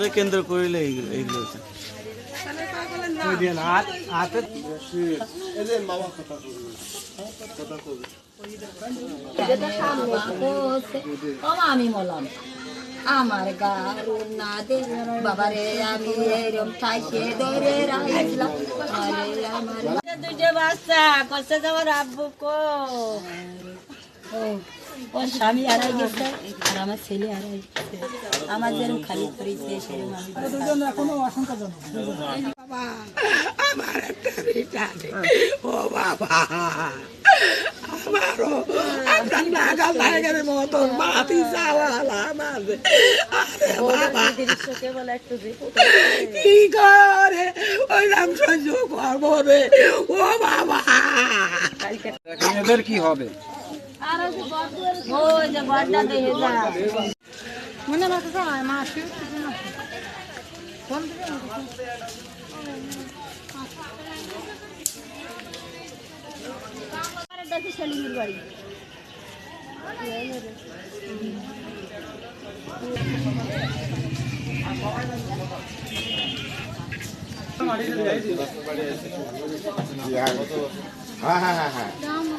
ফসলকে কেন্দ্র করিলে এইগুলো বাবা আমি মলাম। আমার গারুর না দে বাবারে আমি এরম ঠাইকে ধরে রাখলাম। আরে আমার দুইটা বাচ্চা কষ্ট যাওয়ার আব্বু কো? ও ওর স্বামী হারাই গেছে আর আমার ছেলে হারাই গেছে। আমার যেরকম খালি করেছে সেরকম আমি আশঙ্কাজনক। আমার একটা বেটা ও বাবা আমারও একটা নাগা লাগার মতন মাটি চাওয়ালা আমার। আরে বাবা কি করে? ওই নাম সহ্য করব রে। ও বাবা। এদের কি হবে? મને માથે દસ છેલ્લી વાળી હા હા હા હા.